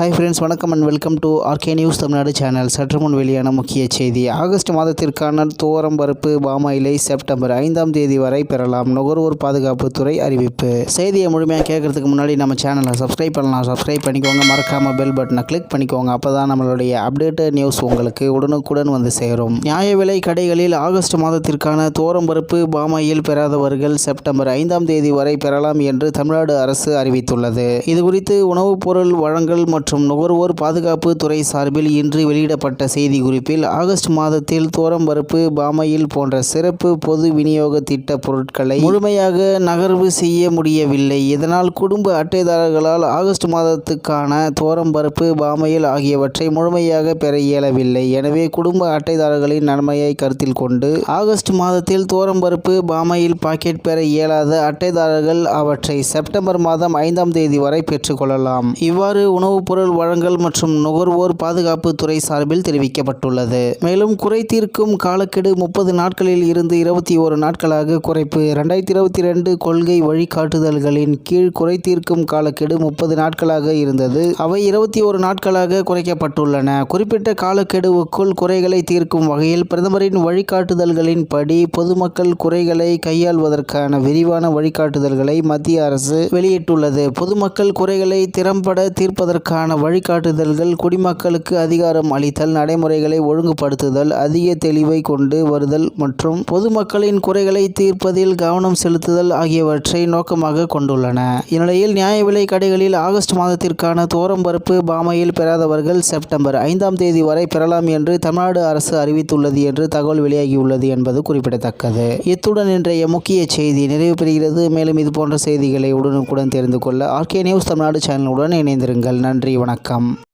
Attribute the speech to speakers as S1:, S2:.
S1: Hi friends வணக்கம் and welcome to RK news Tamil Nadu channel சற்று முன் வெளியான முக்கிய செய்தி. ஆகஸ்ட் மாதத்திற்கான துவரம் பருப்பு பாமாயிலை செப்டம்பர் ஐந்தாம் தேதி வரை பெறலாம். நுகர்வோர் பாதுகாப்புத்துறை அறிவிப்பு. செய்தியை முழுமையாக கேட்கறதுக்கு முன்னாடி நம்ம சேனலை சப்ஸ்கிரைப் பண்ணலாம். சப்ஸ்கிரைப் பண்ணிக்கோங்க. மறக்காமல் பெல் பட்டனை கிளிக் பண்ணிக்கோங்க. அப்போ தான் நம்மளுடைய அப்டேட்டட் நியூஸ் உங்களுக்கு உடனுக்குடன் வந்து சேரும். நியாய விலை கடைகளில் ஆகஸ்ட் மாதத்திற்கான துவரம் பருப்பு பாமாயில் பெறாதவர்கள் செப்டம்பர் ஐந்தாம் தேதி வரை பெறலாம் என்று தமிழ்நாடு அரசு அறிவித்துள்ளது. இது குறித்து உணவுப் பொருள் வழங்கல் மற்றும் நுகர்வோர் பாதுகாப்பு துறை சார்பில் இன்று வெளியிடப்பட்ட செய்தி குறிப்பில் ஆகஸ்ட் மாதத்தில் தோரம்பருப்பு பாமையில் போன்ற சிறப்பு பொது விநியோக திட்ட பொருட்களை முழுமையாக நகர்வு செய்ய முடியவில்லை. இதனால் குடும்ப அட்டைதாரர்களால் ஆகஸ்ட் மாதத்துக்கான தோரம்பருப்பு பாமையில் ஆகியவற்றை முழுமையாக பெற இயலவில்லை. எனவே குடும்ப அட்டைதாரர்களின் நன்மையை கருத்தில் கொண்டு ஆகஸ்ட் மாதத்தில் தோரம்பருப்பு பாமையில் பாக்கெட் பெற இயலாத அட்டைதாரர்கள் அவற்றை செப்டம்பர் மாதம் ஐந்தாம் தேதி வரை பெற்றுக்கொள்ளலாம் இவ்வாறு உணவுப் பொருள் வழங்கல் மற்றும் நுகர்வோர் பாதுகாப்பு துறை சார்பில் தெரிவிக்கப்பட்டுள்ளது. மேலும் குறை தீர்க்கும் காலக்கெடு முப்பது நாட்களில் இருந்து இருபத்தி ஒரு நாட்களாக குறைப்பு. இரண்டாயிரத்தி இருபத்தி ரெண்டு கொள்கை வழிகாட்டுதல்களின் கீழ் குறை தீர்க்கும் காலக்கெடு முப்பது நாட்களாக இருந்தது. அவை இருபத்தி ஒரு நாட்களாக குறைக்கப்பட்டுள்ளன. குறிப்பிட்ட காலக்கெடுவுக்குள் குறைகளை தீர்க்கும் வகையில் பிரதமரின் வழிகாட்டுதல்களின் படி பொதுமக்கள் குறைகளை கையாள்வதற்கான விரிவான வழிகாட்டுதல்களை மத்திய அரசு வெளியிட்டுள்ளது. பொதுமக்கள் குறைகளை திறம்பட தீர்ப்பதற்கான வழிகாட்டுதல்கள் குடிமக்களுக்கு அதிகாரம் அளித்தல் நடைமுறைகளை ஒழுங்குபடுத்துதல் அதிக தெளிவை கொண்டு வருதல் மற்றும் பொதுமக்களின் குறைகளை தீர்ப்பதில் கவனம் செலுத்துதல் ஆகியவற்றை நோக்கமாக கொண்டுள்ளன. இந்நிலையில் நியாய விலை கடைகளில் ஆகஸ்ட் மாதத்திற்கான தோரம் பருப்பு பாமையில் பெறாதவர்கள் செப்டம்பர் ஐந்தாம் தேதி வரை பெறலாம் என்று தமிழ்நாடு அரசு அறிவித்துள்ளது என்று தகவல் வெளியாகியுள்ளது என்பது குறிப்பிடத்தக்கது. இத்துடன் இன்றைய முக்கிய செய்தி நிறைவு பெறுகிறது. மேலும் இது போன்ற செய்திகளை உடனுக்குடன் தெரிந்து கொள்ள ஆர்கே நியூஸ் தமிழ்நாடு சேனலுடன் இணைந்திருங்கள். நன்றி வணக்கம்.